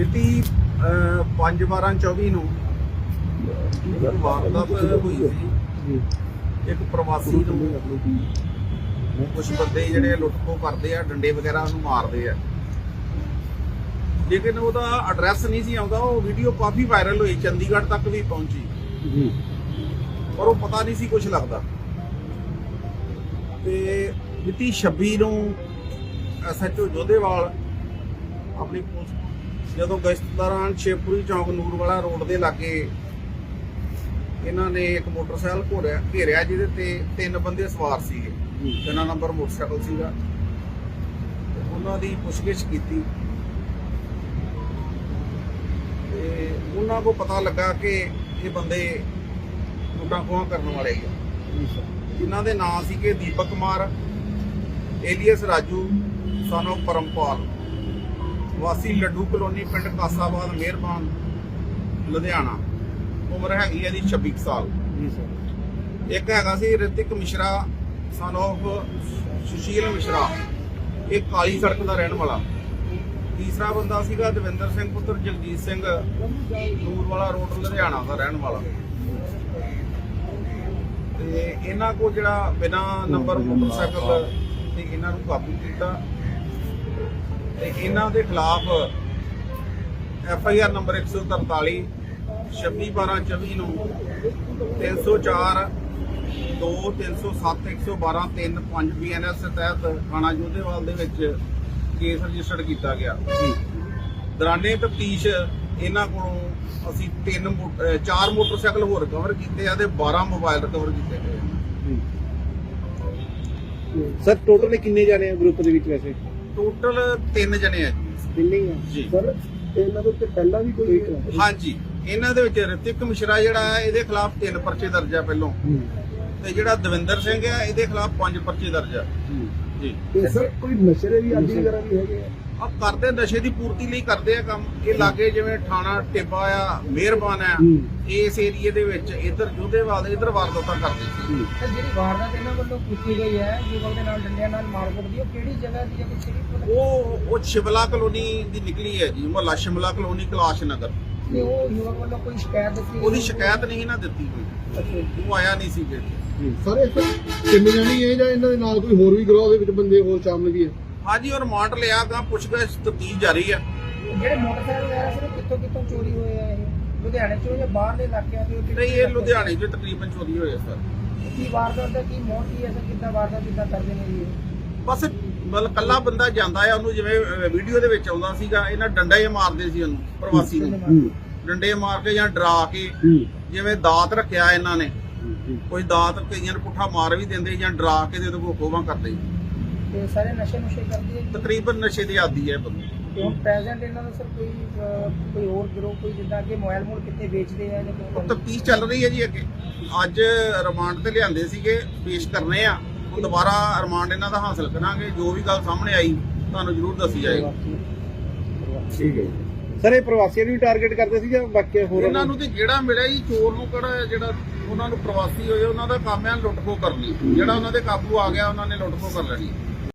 ਮਿਤੀ 5/12/24 ਨੂੰ ਇੱਕ ਵਾਰਦਾਤ ਹੋਈ ਸੀ। ਇੱਕ ਪ੍ਰਵਾਸੀ ਨੂੰ ਕੁਝ ਬੰਦੇ ਜਿਹੜੇ ਲੁੱਟਖੋ ਕਰਦੇ ਆ ਡੰਡੇ ਵਗੈਰਾ ਉਹਨੂੰ ਮਾਰਦੇ ਆ। ਲੇਕਿਨ ਉਹਦਾ ਐਡਰੈਸ ਨਹੀਂ ਸੀ ਆਉਂਦਾ ਉਹ ਵੀਡੀਓ ਕਾਫੀ ਵਾਇਰਲ ਹੋਈ ਚੰਡੀਗੜ੍ਹ ਤੱਕ ਵੀ ਪਹੁੰਚੀ। ਜੀ। ਪਰ ਉਹ ਪਤਾ ਨਹੀਂ ਸੀ ਕੁਝ ਲੱਗਦਾ। ਤੇ ਮਿਤੀ 26 ਨੂੰ ਐਸਐਚਓ ਜੋਧੇਵਾਲ ਆਪਣੀ ਪੁਲਿਸ ਜਦੋਂ ਗਸ਼ਤ ਦੌਰਾਨ ਸ਼ੇਪੂਰੀ ਚੌਂਕ ਨੂਰਵਾਲਾ ਰੋਡ ਦੇ ਲਾਗੇ ਇਹਨਾਂ ਨੇ ਇੱਕ ਮੋਟਰਸਾਈਕਲ ਘੋਰਿਆ ਘੇਰਿਆ ਜਿਹਦੇ ਤੇ ਤਿੰਨ ਬੰਦੇ ਸਵਾਰ ਸੀਗੇ। ਤਿੰਨਾਂ ਨੰਬਰ ਮੋਟਰਸਾਈਕਲ ਸੀਗਾ। ਤੇ ਉਹਨਾਂ ਦੀ ਪੁੱਛਗਿੱਛ ਕੀਤੀ। ਤੇ ਉਹਨਾਂ ਕੋ ਪਤਾ ਲੱਗਾ ਕਿ ਇਹ ਬੰਦੇ ਲੁੱਟਾਂ ਖੋਹਾਂ ਕਰਨ ਵਾਲੇ ਆ ਜਿਨ੍ਹਾਂ ਦੇ ਨਾਂ ਸੀਗੇ ਦੀਪਕ ਕੁਮਾਰ ਏਲੀਅਸ ਰਾਜੂ ਸਾਨੂੰ ਪਰਮਪਾਲ। ਵਾਸੀ ਲੱਡੂ ਕਲੋਨੀ ਪਿੰਡ ਕਾਸਾਬਾਦ ਮਿਹਰਬਾਨ ਲੁਧਿਆਣਾ। ਉਮਰ ਹੈਗੀ ਹੈ ਦੀ 26 ਕੁ ਸਾਲ। ਜੀ ਸਰ। ਇੱਕ ਹੈਗਾ ਸੀ ਰਿਤਿਕ ਮਿਸ਼ਰਾ ਸਨ of ਸੁਸ਼ੀਲ ਮਿਸ਼ਰਾ। ਇਹ ਕਾਲੀ ਸੜਕ ਦਾ ਰਹਿਣ ਵਾਲਾ। ਤੀਸਰਾ ਬੰਦਾ ਸੀਗਾ ਦਵਿੰਦਰ ਸਿੰਘ ਪੁੱਤਰ ਜਗਜੀਤ ਸਿੰਘ ਨੂਰਵਾਲਾ ਰੋਡ ਲੁਧਿਆਣਾ ਦਾ ਰਹਿਣ ਵਾਲਾ। ਤੇ ਇਹਨਾਂ ਕੋ ਜਿਹੜਾ ਬਿਨਾ ਨੰਬਰ ਮੋਟਰਸਾਈਕਲ ਤੇ ਇਹਨਾਂ ਨੂੰ ਕਾਬੂ ਕੀਤਾ। ਤੇ ਇਹਨਾਂ ਦੇ ਖਿਲਾਫ ਐਫ ਆਈ ਆਰ ਨੰਬਰ 143 26 12 24 ਨੂੰ 304 2 307 112 3 5 ਬੀਐਨਐਸ ਤਹਿਤ ਥਾਣਾ ਜੋਧੇਵਾਲ ਦੇ ਵਿੱਚ ਕੇਸ ਰਜਿਸਟਰਡ ਕੀਤਾ ਗਿਆ। ਜੀ ਦੌਰਾਨੇ ਤਫਤੀਸ਼ ਇਹਨਾਂ ਕੋਲੋਂ ਅਸੀਂ ਤਿੰਨ ਮੋ- ਚਾਰ ਮੋਟਰਸਾਈਕਲ ਹੋਰ ਕਵਰ ਕੀਤੇ ਆ ਤੇ 12 ਮੋਬਾਈਲ ਰਿਕਵਰ ਕੀਤੇ ਗਏ ਸਰ ਟੋਟਲ ਕਿੰਨੇ ਜਾਣੇ ਗਰੁੱਪ ਦੇ ਵਿੱਚ ਵੈਸੇ? ਟੋਟਲ ਤਿੰਨ ਜਣੇ ਆ ਜੀ। ਤਿੰਨੇ ਹੀ ਆ। ਜੀ। ਸਰ ਇਹਨਾਂ ਦੇ ਉੱਤੇ ਪਹਿਲਾਂ ਵੀ ਕੋਈ ਹਾਂਜੀ। ਇਹਨਾਂ ਦੇ ਵਿੱਚ ਰਿਤਿਕ ਮਿਸ਼ਰਾ ਜਿਹੜਾ ਹੈ ਇਹਦੇ ਖਿਲਾਫ ਤਿੰਨ ਪਰਚੇ ਦਰਜ ਆ ਪਹਿਲੋਂ। ਤੇ ਜਿਹੜਾ ਦਵਿੰਦਰ ਸਿੰਘ ਹੈ ਇਹਦੇ ਖਿਲਾਫ ਪੰਜ ਪਰਚੇ ਦਰਜ ਆ। ਜੀ ਜੀ। ਤੇ ਸਰ ਕੋਈ ਨਸ਼ੇ ਦੇ ਵੀ ਆਦੀ ਵਗੈਰਾ ਵੀ ਹੈਗੇ ਆ? ਆ ਕਰਦੇ ਨਸ਼ੇ ਦੀ ਪੂਰਤੀ ਲਈ ਕਰਦੇ ਆ ਕੰਮ। ਇਹ ਲਾਗੇ ਜਿਵੇਂ ਥਾਣਾ ਟਿੱਬਾ ਆ ਮਿਹਰਬਾਨ ਆ ਹੂੰ। ਇਸ ਏਰੀਏ ਦੇ ਵਿੱਚ ਇਧਰ ਜੋਧੇਵਾਲ ਇਧਰ ਵਾਰਦਾਤਾਂ ਕਰਦੇ ਸੀ। ਸਰ ਜਿਹੜੀ ਵਾਰਦਾਤ ਇਹਨਾਂ ਵੱਲੋਂ ਕੀਤੀ ਗਈ ਹੈ ਯੁਵਕ ਦੇ ਨਾਲ ਡੰਡਿਆਂ ਨਾਲ ਮਾਰਕੁੱਟ ਦੀ ਉਹ ਕਿਹੜੀ ਜਗ੍ਹਾ ਦੀ ਹੈ ਪਤਾ ਉਹ ਉਹ ਸ਼ਿਮਲਾ ਕਲੋਨੀ ਦੀ ਨਿਕਲੀ ਹੈ ਜੀ ਮੁਹੱਲਾ ਸ਼ਿਮਲਾ ਕਲੋਨੀ ਕਲਾਸ਼ ਨਗਰ। ਤੇ ਉਹ ਯੁਵਕ ਵੱਲੋਂ ਕੋਈ ਸ਼ਿਕਾਇਤ ਦਿੱਤੀ? ਉਹਦੀ ਸ਼ਿਕਾਇਤ ਨਹੀਂ ਨਾ ਦਿੱਤੀ ਕੋਈ। ਉਹ ਆਇਆ ਨਹੀਂ ਸੀ ਫਿਰ। ਜੀ ਸਰ ਇਹ ਤਿੰਨ ਜਾਣੀ ਇਹ ਜਾਂ ਇਹਨਾਂ ਦੇ ਨਾਲ ਕੋਈ ਹੋਰ ਵੀ ਗਰੋਹ ਦੇ ਵਿੱਚ ਬੰਦੇ ਹੋਰ ਸ਼ਾਮਲ ਵੀ ਹੈ? ਹਾਂਜੀ ਉਹ ਰਿਮਾਂਡ ਲਿਆ ਗਾ ਪੁੱਛਗਿੱਛ ਤਫਤੀਸ਼ ਜਾਰੀ ਆ। ਜਿਹੜੇ ਮੋਟਰਸਾਈਕਲ ਵਗੈਰਾ ਸਰ ਕਿੱਥੋਂ ਕਿੱਥੋਂ ਚੋਰੀ ਹੋਏ ਆ ਇਹ? ਲੁਧਿਆਣੇ ਚੋਂ ਜਾਂ ਬਾਹਰਲੇ ਇਲਾਕਿਆਂ ਤੋਂ ਨਹੀਂ ਇਹ ਲੁਧਿਆਣੇ 'ਚ ਤਕਰੀਬਨ ਚੋਰੀ ਹੋਏ ਆ ਸਰ। ਕੀ ਵਾਰਦਾਤ ਦਾ ਕੀ ਮੋਹ ਕੀ ਹੈ ਸਰ? ਕਿੱਦਾਂ ਵਾਰਦਾਤ ਕਿੱਦਾਂ ਕਰਦੇ ਨੇ ਜੀ? ਬਸ ਮਤਲਬ ਕੱਲਾ ਬੰਦਾ ਜਾਂਦਾ ਆ ਉਹਨੂੰ ਜਿਵੇਂ ਵੀਡੀਓ ਦੇ ਵਿੱਚ ਆਉਂਦਾ ਸੀਗਾ ਇਹਨਾਂ ਡੰਡਾ ਹੀ ਮਾਰਦੇ ਸੀ ਉਹਨੂੰ ਪ੍ਰਵਾਸੀ ਨੂੰ। ਹੂੰ ਡੰਡੇ ਮਾਰ ਕੇ ਜਾਂ ਡਰਾ ਕੇ ਹੂੰ। ਜਿਵੇਂ ਦਾਤ ਰੱਖਿਆ ਇਹਨਾਂ ਨੇ। ਕੋਈ ਦਾਤ ਕਈਆਂ ਨੂੰ ਪੁੱਠਾ ਮਾਰ ਵੀ ਦਿੰਦੇ ਜਾਂ ਡਰਾ ਕੇ ਦੇ ਦੋ ਖੋਵਾ ਕਰਦੇ। ਤੇ ਸਾਰੇ ਨਸ਼ੇ ਨੁਸ਼ੇ ਕਰਦੇ ਆ ਜੀ। ਤਕਰੀਬਨ ਨਸ਼ੇ ਦੀ ਆਦੀ ਹੈ ਬੰਦੇ ਤੇ ਹੁਣ ਪ੍ਰੈਜ਼ੈਂਟ ਇਹਨਾਂ ਦਾ ਸਰ ਕੋਈ ਅਹ, ਕੋਈ ਹੋਰ ਗਰੋਹ ਕੋਈ ਜਿੱਦਾਂ ਅੱਗੇ ਮੋਬਾਈਲ ਮੋੜ ਕਿੱਥੇ ਵੇਚਦੇ ਆ ਜਾਂ ਉਹ ਕੋਈ ਤਫਤੀਸ਼ ਚੱਲ ਰਹੀ ਹੈ ਜੀ ਅੱਗੇ? ਅੱਜ ਰਿਮਾਂਡ ਤੇ ਲਿਆਂਦੇ ਸੀਗੇ ਪੇਸ਼ ਕਰਨੇ ਆ। ਹੁਣ ਦੁਬਾਰਾ ਰਿਮਾਂਡ ਇਹਨਾਂ ਦਾ ਹਾਸਲ ਕਰਾਂਗੇ। ਜੋ ਵੀ ਗੱਲ ਸਾਹਮਣੇ ਆਈ ਤੁਹਾਨੂੰ ਜ਼ਰੂਰ ਦੱਸੀ ਜਾਏਗੀ। ਠੀਕ ਹੈ ਸਰ ਇਹ ਪ੍ਰਵਾਸੀਆਂ ਨੂੰ ਵੀ ਟਾਰਗੇਟ ਕਰਦੇ ਸੀ ਜਾਂ ਬਾਕੀ ਹੋਰ ਇਹਨਾਂ ਨੂੰ? ਤੇ ਜਿਹੜਾ ਮਿਲਿਆ ਜੀ ਚੋਰ ਨੂੰ ਕਿਹੜਾ ਜਿਹੜਾ ਉਹਨਾਂ ਨੂੰ ਪ੍ਰਵਾਸੀ ਹੋਏ ਉਹਨਾਂ ਦਾ ਕੰਮ ਹੈ ਲੁੱਟ ਖੋ ਕਰਨੀ। ਜਿਹੜਾ ਉਹਨਾਂ ਦੇ ਕਾਬੂ ਆ ਗਿਆ ਉਹਨਾਂ ਨੇ ਲੁੱਟ ਖੋ ਕਰ ਲੈਣੀ।